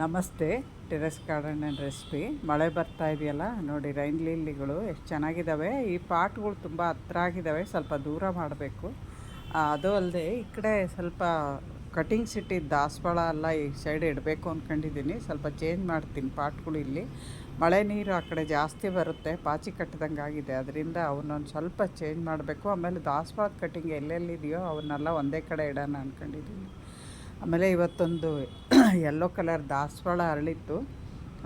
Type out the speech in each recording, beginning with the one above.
ನಮಸ್ತೆ, terrace garden and recipe. ಮಳೆ ಬರ್ತಾ ಇದೆಯಲ್ಲ? ನೋಡಿ, ರೈನ್ ಲಿಲ್ಲಿಗಳು ಎಷ್ಟು ಚೆನ್ನಾಗಿದ್ದಾವೆ ಈ ಪಾಟ್ಗಳು ತುಂಬ ಹತ್ರ ಆಗಿದ್ದಾವೆ ಸ್ವಲ್ಪ ದೂರ ಮಾಡಬೇಕು. ಅದು ಅಲ್ಲದೆ ಈ ಕಡೆ ಸ್ವಲ್ಪ ಕಟಿಂಗ್ ಸಿಟ್ಟಿ ದಾಸವಾಳ ಎಲ್ಲ ಈ ಸೈಡ್ ಇಡಬೇಕು ಅಂದ್ಕೊಂಡಿದ್ದೀನಿ ಸ್ವಲ್ಪ ಚೇಂಜ್ ಮಾಡ್ತೀನಿ ಪಾಟ್ಗಳು ಇಲ್ಲಿ. ಮಳೆ ನೀರು ಆ ಕಡೆ ಜಾಸ್ತಿ ಬರುತ್ತೆ, ಪಾಚಿ ಕಟ್ಟಿದಂಗೆ ಆಗಿದೆ. ಅದರಿಂದ ಅವನ್ನೊಂದು ಸ್ವಲ್ಪ ಚೇಂಜ್ ಮಾಡಬೇಕು. ಆಮೇಲೆ ದಾಸವಾಳದ ಕಟಿಂಗ್ ಎಲ್ಲೆಲ್ಲಿದೆಯೋ ಅವನ್ನೆಲ್ಲ ಒಂದೇ ಕಡೆ ಇಡೋಣ ಅಂದ್ಕೊಂಡಿದ್ದೀನಿ ಆಮೇಲೆ ಇವತ್ತೊಂದು ಯೆಲ್ಲೋ ಕಲರ್ ದಾಸವಾಳ ಅರಳಿತ್ತು.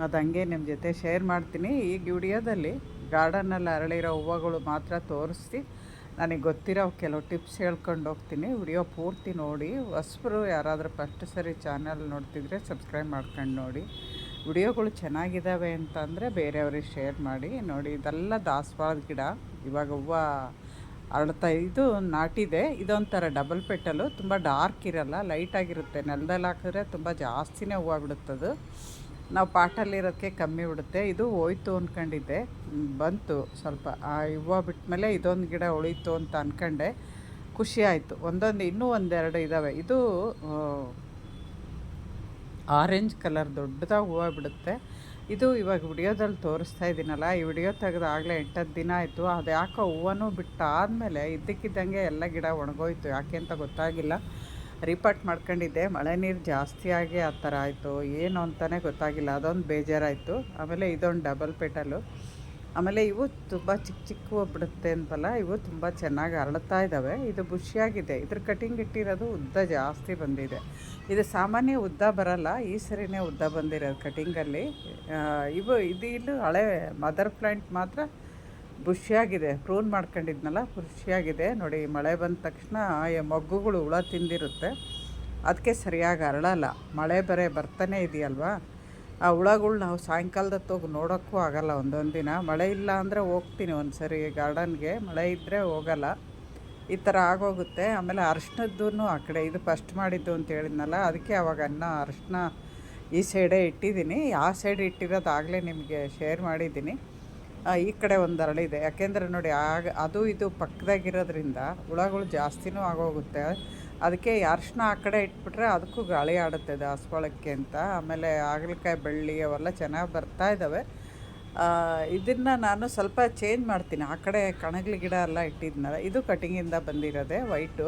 ಅದು ಹಂಗೆ ನಿಮ್ಮ ಜೊತೆ ಶೇರ್ ಮಾಡ್ತೀನಿ. ಈ ವಿಡಿಯೋದಲ್ಲಿ ಗಾರ್ಡನಲ್ಲಿ ಅರಳಿರೋ ಹೂವುಗಳು ಮಾತ್ರ ತೋರಿಸಿ ನನಗೆ ಗೊತ್ತಿರೋ ಕೆಲವು ಟಿಪ್ಸ್ ಹೇಳ್ಕೊಂಡು ಹೋಗ್ತೀನಿ. ವಿಡಿಯೋ ಪೂರ್ತಿ ನೋಡಿ. ಹೊಸಬರು ಯಾರಾದರೂ ಫಸ್ಟ್ ಸರಿ ಚಾನಲ್ ನೋಡ್ತಿದ್ರೆ ಸಬ್ಸ್ಕ್ರೈಬ್ ಮಾಡ್ಕೊಂಡು ನೋಡಿ. ವಿಡಿಯೋಗಳು ಚೆನ್ನಾಗಿದ್ದಾವೆ ಅಂತಂದರೆ ಬೇರೆಯವ್ರಿಗೆ ಶೇರ್ ಮಾಡಿ. ನೋಡಿ, ಇದೆಲ್ಲ ದಾಸವಾಳದ ಗಿಡ. ಇವಾಗ ಹೂವು ಅರಳ್ತಾ ಇದು ನಾಟಿದೆ. ಇದೊಂಥರ ಡಬಲ್ ಪೆಟಲು ತುಂಬ ಡಾರ್ಕ್ ಇರಲ್ಲ ಲೈಟಾಗಿರುತ್ತೆ ನೆಲದಲ್ಲಿ ಹಾಕಿದ್ರೆ ತುಂಬ ಜಾಸ್ತಿನೇ ಹೂವು ಬಿಡುತ್ತದು ನಾವು ಪಾಟಲ್ಲಿರೋಕ್ಕೆ ಕಮ್ಮಿ ಬಿಡುತ್ತೆ. ಇದು ಹೋಯ್ತು ಅಂದ್ಕೊಂಡಿದ್ದೆ ಬಂತು ಸ್ವಲ್ಪ. ಆ ಹೂವು ಬಿಟ್ಮೇಲೆ ಇದೊಂದು ಗಿಡ ಉಳೀತು ಅಂತ ಅಂದ್ಕೊಂಡೆ ಖುಷಿ ಆಯಿತು. ಒಂದೊಂದು, ಇನ್ನೂ ಒಂದೆರಡು ಇದ್ದಾವೆ ಇದು ಆರೆಂಜ್ ಕಲರ್ ದೊಡ್ಡದಾಗಿ ಹೂವು ಬಿಡುತ್ತೆ ಇದು ಇವಾಗ ವಿಡಿಯೋದಲ್ಲಿ ತೋರಿಸ್ತಾ ಇದ್ದೀನಲ್ಲ ಈ ವಿಡಿಯೋ ತೆಗೆದು ಆಗಲೇ ಎಂಟತ್ತು ದಿನ ಆಯಿತು. ಅದು ಯಾಕೋ ಹೂವನೂ ಬಿಟ್ಟಾದಮೇಲೆ ಇದ್ದಕ್ಕಿದ್ದಂಗೆ ಎಲ್ಲ ಗಿಡ ಒಣಗೋಯ್ತು. ಯಾಕೆ ಅಂತ ಗೊತ್ತಾಗಿಲ್ಲ. ರಿಪೋರ್ಟ್ ಮಾಡ್ಕೊಂಡಿದ್ದೆ, ಮಳೆ ನೀರು ಜಾಸ್ತಿಯಾಗಿ ಆ ಥರ ಆಯಿತು. ಏನು ಅಂತಲೇ ಗೊತ್ತಾಗಿಲ್ಲ. ಅದೊಂದು ಬೇಜಾರಾಯಿತು. ಆಮೇಲೆ ಇದೊಂದು ಡಬಲ್ ಪೆಟಲು ಆಮೇಲೆ ಇವು ತುಂಬ ಚಿಕ್ಕ ಚಿಕ್ಕ ಬಿಡುತ್ತೆ ಅಂತಲ್ಲ, ಇವು ತುಂಬ ಚೆನ್ನಾಗಿ ಅರಳ್ತಾ ಇದ್ದಾವೆ ಇದು ಬುಷಿಯಾಗಿದೆ. ಇದ್ರ ಕಟಿಂಗ್ ಇಟ್ಟಿರೋದು ಉದ್ದ ಜಾಸ್ತಿ ಬಂದಿದೆ. ಇದು ಸಾಮಾನ್ಯ ಉದ್ದ ಬರಲ್ಲ, ಈ ಸರಿನೇ ಉದ್ದ ಬಂದಿರೋದು ಕಟಿಂಗಲ್ಲಿ ಇವು ಇದು ಇಲ್ಲೂ ಹಳೆ ಮದರ್ ಪ್ಲ್ಯಾಂಟ್ ಮಾತ್ರ ಬುಷಿಯಾಗಿದೆ. ಪ್ರೂನ್ ಮಾಡ್ಕೊಂಡಿದ್ನಲ್ಲ, ಬುಷಿಯಾಗಿದೆ. ನೋಡಿ, ಮಳೆ ಬಂದ ತಕ್ಷಣ ಮೊಗ್ಗುಗಳು ಹುಳ ತಿಂದಿರುತ್ತೆ. ಅದಕ್ಕೆ ಸರಿಯಾಗಿ ಅರಳಲ್ಲ. ಮಳೆ ಬರೆ ಬರ್ತಾನೆ ಇದೆಯಲ್ವಾ? ಆ ಹುಳಗಳು ನಾವು ಸಾಯಂಕಾಲದತ್ತು ಹೋಗಿ ನೋಡೋಕ್ಕೂ ಆಗಲ್ಲ, ಒಂದೊಂದು ದಿನ. ಮಳೆ ಇಲ್ಲ ಅಂದರೆ ಹೋಗ್ತೀನಿ ಒಂದು ಸರಿ ಗಾರ್ಡನ್ಗೆ. ಮಳೆ ಇದ್ದರೆ ಹೋಗಲ್ಲ. ಈ ಥರ ಆಗೋಗುತ್ತೆ. ಆಮೇಲೆ ಅರ್ಶಿನದ್ದು ಆ ಕಡೆ ಇದು ಫಸ್ಟ್ ಮಾಡಿದ್ದು ಅಂತ ಹೇಳಿದ್ನಲ್ಲ, ಅದಕ್ಕೆ ಅವಾಗ ಅನ್ನ ಅರ್ಶಿನ ಈ ಸೈಡೇ ಇಟ್ಟಿದ್ದೀನಿ. ಆ ಸೈಡ್ ಇಟ್ಟಿರೋದು ಆಗಲೇ ನಿಮಗೆ ಶೇರ್ ಮಾಡಿದ್ದೀನಿ. ಈ ಕಡೆ ಒಂದು ಅರಳಿದೆ ಯಾಕೆಂದರೆ ನೋಡಿ, ಆಗ ಅದು ಇದು ಪಕ್ಕದಾಗಿರೋದ್ರಿಂದ ಹುಳಗಳು ಜಾಸ್ತಿನೂ ಆಗೋಗುತ್ತೆ. ಅದಕ್ಕೆ ಅರಶಿನ ಆ ಕಡೆ ಇಟ್ಬಿಟ್ರೆ ಅದಕ್ಕೂ ಗಾಳಿ ಆಡುತ್ತೆ ದಾಸವಾಳಕ್ಕೆ ಅಂತ. ಆಮೇಲೆ ಹಾಗಲಕಾಯಿ ಬೆಳ್ಳಿ ಅವೆಲ್ಲ ಚೆನ್ನಾಗಿ ಬರ್ತಾ ಇದ್ದಾವೆ ಇದನ್ನು ನಾನು ಸ್ವಲ್ಪ ಚೇಂಜ್ ಮಾಡ್ತೀನಿ. ಆ ಕಡೆ ಕಣಗಲಿ ಗಿಡ ಎಲ್ಲ ಇಟ್ಟಿದ್ನಲ್ಲ, ಇದು ಕಟಿಂಗಿಂದ ಬಂದಿರೋದೆ ವೈಟು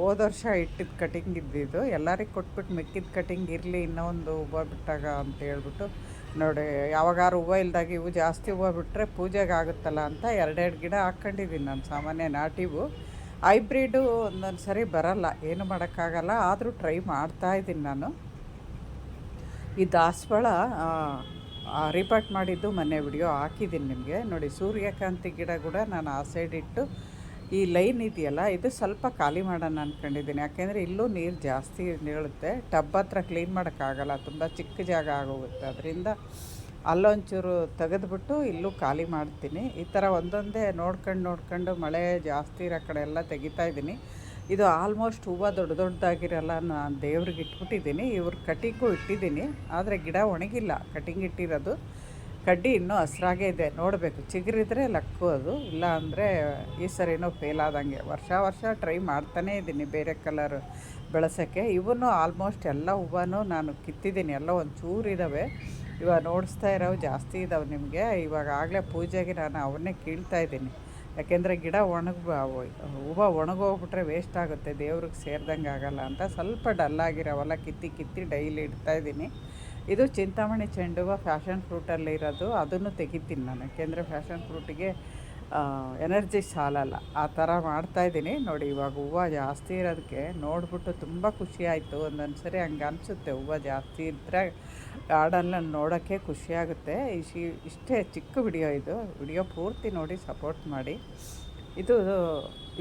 ಹೋದ ವರ್ಷ ಇಟ್ಟಿದ್ದು ಕಟಿಂಗ್ ಇದ್ದಿದ್ದು ಎಲ್ಲರಿಗೆ ಕೊಟ್ಬಿಟ್ಟು ಮಿಕ್ಕಿದ ಕಟಿಂಗ್ ಇರಲಿ, ಇನ್ನೊಂದು ಹೂವು ಬಿಟ್ಟಾಗ ಅಂತ ಹೇಳ್ಬಿಟ್ಟು. ನೋಡಿ, ಯಾವಾಗಾರು ಹೂವು ಇಲ್ದಾಗ ಇವು ಜಾಸ್ತಿ ಹೂವು ಬಿಟ್ಟರೆ ಪೂಜೆಗೆ ಆಗುತ್ತಲ್ಲ ಅಂತ ಎರಡೆರಡು ಗಿಡ ಹಾಕ್ಕೊಂಡಿದ್ದೀನಿ ನಾನು, ಸಾಮಾನ್ಯ ನಾಟಿವು ಹೈಬ್ರಿಡು ಒಂದೊಂದು ಸರಿ ಬರಲ್ಲ, ಏನು ಮಾಡೋಕ್ಕಾಗಲ್ಲ, ಆದರೂ ಟ್ರೈ ಮಾಡ್ತಾ ಇದ್ದೀನಿ ನಾನು. ಈ ದಾಸವಾಳ ರಿಪಾರ್ಟ್ ಮಾಡಿದ್ದು ಮೊನ್ನೆ ವಿಡಿಯೋ ಹಾಕಿದ್ದೀನಿ ನಿಮಗೆ. ನೋಡಿ, ಸೂರ್ಯಕಾಂತಿ ಗಿಡ ಕೂಡ ನಾನು ಆ ಸೈಡ್ ಇಟ್ಟು, ಈ ಲೈನ್ ಇದೆಯಲ್ಲ, ಇದು ಸ್ವಲ್ಪ ಖಾಲಿ ಮಾಡೋಣ ಅಂದ್ಕೊಂಡಿದ್ದೀನಿ ಯಾಕೆಂದರೆ ಇಲ್ಲೂ ನೀರು ಜಾಸ್ತಿ ನೀಳುತ್ತೆ ಟಬ್ ಹತ್ರ ಕ್ಲೀನ್ ಮಾಡೋಕ್ಕಾಗಲ್ಲ, ತುಂಬ ಚಿಕ್ಕ ಜಾಗ ಆಗೋಗುತ್ತೆ. ಅದರಿಂದ ಅಲ್ಲೊಂಚೂರು ತೆಗೆದ್ಬಿಟ್ಟು ಇಲ್ಲೂ ಖಾಲಿ ಮಾಡ್ತೀನಿ. ಈ ಥರ ಒಂದೊಂದೇ ನೋಡ್ಕೊಂಡು ನೋಡ್ಕೊಂಡು ಮಳೆ ಜಾಸ್ತಿ ಇರೋ ಕಡೆ ಎಲ್ಲ ತೆಗಿತಾ ಇದ್ದೀನಿ. ಇದು ಆಲ್ಮೋಸ್ಟ್ ಹೂವು ದೊಡ್ಡ ದೊಡ್ಡದಾಗಿರಲ್ಲ ನಾನು ದೇವ್ರಿಗೆ ಇಟ್ಬಿಟ್ಟಿದ್ದೀನಿ. ಇವ್ರ ಕಟಿಂಗು ಇಟ್ಟಿದ್ದೀನಿ. ಆದರೆ ಗಿಡ ಒಣಗಿಲ್ಲ. ಕಟ್ಟಿಂಗ್ ಇಟ್ಟಿರೋದು. ಕಡ್ಡಿ ಇನ್ನೂ ಹಸ್ರಾಗೇ ಇದೆ. ನೋಡಬೇಕು. ಚಿಗುರಿದ್ರೆ ಲಕ್ಕು ಅದು. ಇಲ್ಲ ಅಂದರೆ ಈ ಸರಿನೂ ಫೇಲ್ ಆದಂಗೆ. ವರ್ಷ ವರ್ಷ ಟ್ರೈ ಮಾಡ್ತಾನೇ ಇದ್ದೀನಿ ಬೇರೆ ಕಲರ್ ಬೆಳೆಸೋಕ್ಕೆ. ಇವನು ಆಲ್ಮೋಸ್ಟ್ ಎಲ್ಲ ಹೂವನೂ ನಾನು ಕಿತ್ತಿದ್ದೀನಿ. ಎಲ್ಲ ಒಂದು ಚೂರು ಇವಾಗ ನೋಡಿಸ್ತಾ ಇರೋವು ಜಾಸ್ತಿ ಇದ್ದಾವೆ ನಿಮಗೆ. ಇವಾಗ ಆಗಲೇ ಪೂಜೆಗೆ ನಾನು ಅವನ್ನೇ ಕೀಳ್ತಾ ಇದ್ದೀನಿ. ಯಾಕೆಂದರೆ ಗಿಡ ಒಣಗ ಹೂವು ಒಣಗೋಗ್ಬಿಟ್ರೆ ವೇಸ್ಟ್ ಆಗುತ್ತೆ. ದೇವ್ರಿಗೆ ಸೇರ್ದಂಗೆ ಆಗಲ್ಲ ಅಂತ ಸ್ವಲ್ಪ ಡಲ್ಲಾಗಿರೋವಲ್ಲ ಕಿತ್ತಿ ಕಿತ್ತಿ ಡೈಲಿ ಇಡ್ತಾ ಇದ್ದೀನಿ. ಇದು ಚಿಂತಾಮಣಿ ಚೆಂಡು ಹೂವು ಫ್ಯಾಷನ್ ಫ್ರೂಟಲ್ಲಿ ಇರೋದು. ಅದನ್ನು ತೆಗಿತೀನಿ ನಾನು. ಯಾಕೆಂದರೆ ಫ್ಯಾಷನ್ ಫ್ರೂಟಿಗೆ ಎನರ್ಜಿ ಸಾಲಲ್ಲ. ಆ ಥರ ಮಾಡ್ತಾಯಿದ್ದೀನಿ ನೋಡಿ, ಇವಾಗ ಹೂವು ಜಾಸ್ತಿ ಇರೋದಕ್ಕೆ ನೋಡಿಬಿಟ್ಟು ತುಂಬ ಖುಷಿ ಆಯಿತು. ಒಂದೊಂದು ಸರಿ ಹಂಗೆ ಅನಿಸುತ್ತೆ. ಹೂವು ಜಾಸ್ತಿ ಇದ್ದರೆ ಗಾರ್ಡನಲ್ಲಿ ನೋಡೋಕ್ಕೆ ಖುಷಿಯಾಗುತ್ತೆ. ಇಶಿ, ಇಷ್ಟೇ ಚಿಕ್ಕ ವಿಡಿಯೋ ಇದು. ವಿಡಿಯೋ ಪೂರ್ತಿ ನೋಡಿ ಸಪೋರ್ಟ್ ಮಾಡಿ. ಇದು,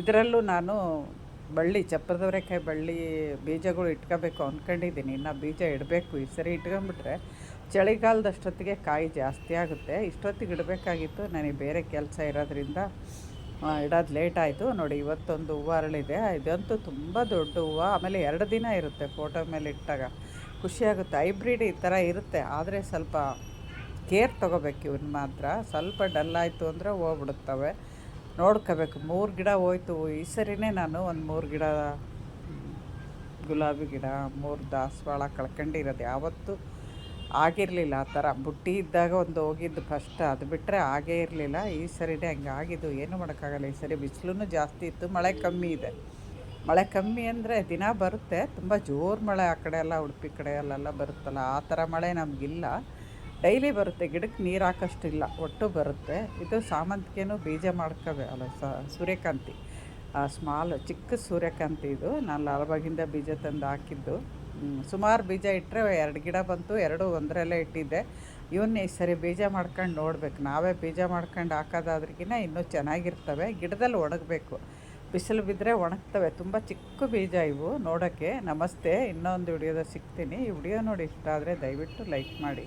ಇದರಲ್ಲೂ ನಾನು ಬಳ್ಳಿ ಚಪ್ಪರದವರೆಕಾಯಿ ಬಳ್ಳಿ ಬೀಜಗಳು ಇಟ್ಕೋಬೇಕು ಅಂದ್ಕೊಂಡಿದ್ದೀನಿ ಇನ್ನು ಬೀಜ ಇಡಬೇಕು. ಈ ಸರಿ ಇಟ್ಕೊಂಬಿಟ್ರೆ ಚಳಿಗಾಲದಷ್ಟೊತ್ತಿಗೆ ಕಾಯಿ ಜಾಸ್ತಿ ಆಗುತ್ತೆ. ಇಷ್ಟೊತ್ತಿಗೆ ಇಡಬೇಕಾಗಿತ್ತು. ನನಗೆ ಬೇರೆ ಕೆಲಸ ಇರೋದ್ರಿಂದ ಇಡೋದು ಲೇಟ್ ಆಯಿತು. ನೋಡಿ, ಇವತ್ತೊಂದು ಹೂವು ಅರಳಿದೆ. ಇದಂತೂ ತುಂಬ ದೊಡ್ಡ ಹೂವು. ಆಮೇಲೆ ಎರಡು ದಿನ ಇರುತ್ತೆ ಫೋಟೋ ಮೇಲೆ ಇಟ್ಟಾಗ. ಖುಷಿಯಾಗುತ್ತೆ. ಹೈಬ್ರಿಡ್ ಈ ಥರ ಇರುತ್ತೆ. ಆದರೆ ಸ್ವಲ್ಪ ಕೇರ್ ತೊಗೋಬೇಕು ಇವನ್ನ ಮಾತ್ರ. ಸ್ವಲ್ಪ ಡಲ್ ಆಯಿತು ಅಂದರೆ ಹೋಗ್ಬಿಡುತ್ತವೆ. ನೋಡ್ಕೋಬೇಕು. ಮೂರು ಗಿಡ ಹೋಯ್ತು. ಈ ಸರಿನೇ ನಾನು ಒಂದು ಮೂರು ಗಿಡ, ಗುಲಾಬಿ ಗಿಡ, ಮೂರು ದಾಸವಾಳ ಕಳ್ಕೊಂಡಿರೋದು. ಯಾವತ್ತೂ ಆಗಿರಲಿಲ್ಲ ಆ ಥರ. ಬುಟ್ಟಿ ಇದ್ದಾಗ ಒಂದು ಹೋಗಿದ್ದು ಫಸ್ಟ್ ಅದು ಬಿಟ್ಟರೆ ಆಗೇ ಇರಲಿಲ್ಲ. ಈ ಸರಿನೇ ಹಂಗೆ ಆಗಿದ್ದು ಏನು ಮಾಡೋಕ್ಕಾಗಲ್ಲ. ಈ ಸರಿ ಬಿಸಿಲು ಜಾಸ್ತಿ ಇತ್ತು. ಮಳೆ ಕಮ್ಮಿ ಇದೆ. ಮಳೆ ಕಮ್ಮಿ ಅಂದರೆ ದಿನ ಬರುತ್ತೆ. ತುಂಬ ಜೋರು ಮಳೆ ಆ ಕಡೆ ಎಲ್ಲ, ಉಡುಪಿ ಕಡೆ ಅಲ್ಲೆಲ್ಲ ಬರುತ್ತಲ್ಲ, ಆ ಥರ ಮಳೆ ನಮಗಿಲ್ಲ. ಡೈಲಿ ಬರುತ್ತೆ, ಗಿಡಕ್ಕೆ ನೀರು ಹಾಕೋಷ್ಟಿಲ್ಲ, ಒಟ್ಟು ಬರುತ್ತೆ. ಇದು ಸಾಮಂತಿಗೆನೂ ಬೀಜ ಮಾಡ್ಕೋಬೇ ಅಲ್ಲ ಸೂರ್ಯಕಾಂತಿ. ಸ್ಮಾಲ್, ಚಿಕ್ಕ ಸೂರ್ಯಕಾಂತಿ ಇದು. ನಾನು ಲಾಲ್ಬಾಗಿಂದ ಬೀಜ ತಂದು ಹಾಕಿದ್ದು. ಸುಮಾರು ಬೀಜ ಇಟ್ಟರೆ ಎರಡು ಗಿಡ ಬಂತು, ಎರಡು ಒಂದರಲ್ಲೇ ಇಟ್ಟಿದ್ದೆ. ಇವನ್ನ ಈ ಸರಿ ಬೀಜ ಮಾಡ್ಕೊಂಡು ನೋಡ್ಬೇಕು. ನಾವೇ ಬೀಜ ಮಾಡ್ಕೊಂಡು ಹಾಕೋದಾದ್ರಿಗಿನ ಇನ್ನೂ ಚೆನ್ನಾಗಿರ್ತವೆ. ಗಿಡದಲ್ಲಿ ಒಣಗಬೇಕು. ಬಿಸಿಲು ಬಿದ್ದರೆ ಒಣಗ್ತವೆ. ತುಂಬ ಚಿಕ್ಕ ಬೀಜ ಇವು ನೋಡೋಕ್ಕೆ ನಮಸ್ತೆ. ಇನ್ನೊಂದು ವಿಡಿಯೋದಲ್ಲಿ ಸಿಗ್ತೀನಿ. ಈ ವಿಡಿಯೋ ನೋಡಿ ಇಷ್ಟ ಆದರೆ ದಯವಿಟ್ಟು ಲೈಕ್ ಮಾಡಿ.